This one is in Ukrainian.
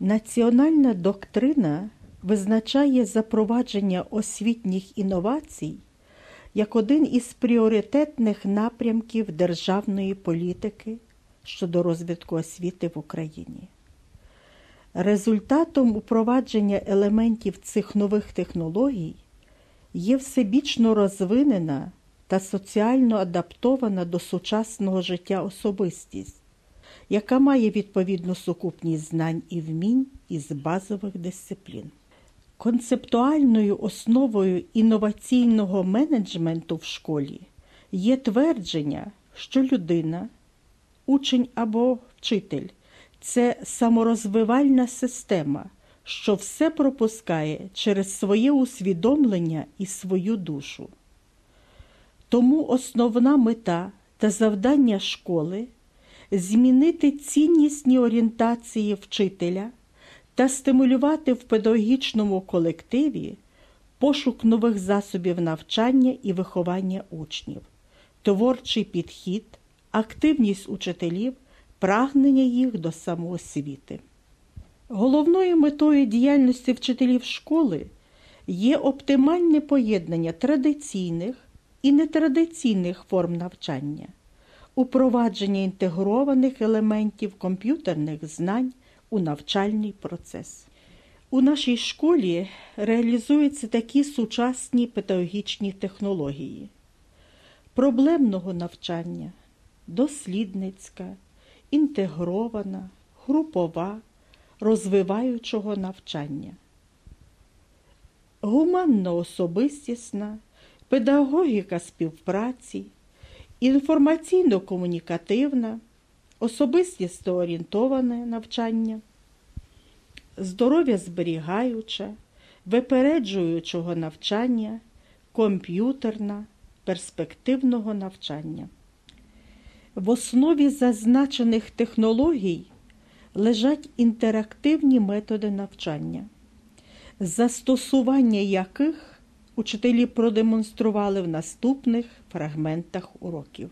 Національна доктрина визначає запровадження освітніх інновацій як один із пріоритетних напрямків державної політики щодо розвитку освіти в Україні. Результатом упровадження елементів цих нових технологій є всебічно розвинена та соціально адаптована до сучасного життя особистість, яка має відповідну сукупність знань і вмінь із базових дисциплін. Концептуальною основою інноваційного менеджменту в школі є твердження, що людина, учень або вчитель це саморозвивальна система, що все пропускає через своє усвідомлення і свою душу. Тому основна мета та завдання школи змінити ціннісні орієнтації вчителя та стимулювати в педагогічному колективі пошук нових засобів навчання і виховання учнів, творчий підхід, активність учителів, прагнення їх до самоосвіти. Головною метою діяльності вчителів школи є оптимальне поєднання традиційних і нетрадиційних форм навчання, упровадження інтегрованих елементів комп'ютерних знань у навчальний процес. У нашій школі реалізуються такі сучасні педагогічні технології проблемного навчання, дослідницька, інтегрована, групова, розвиваючого навчання, гуманно-особистісна, педагогіка співпраці, інформаційно-комунікативна, особистісно орієнтоване навчання, здоров'я зберігаюче, випереджуючого навчання, комп'ютерна, перспективного навчання. В основі зазначених технологій лежать інтерактивні методи навчання, застосування яких учителі продемонстрували в наступних фрагментах уроків.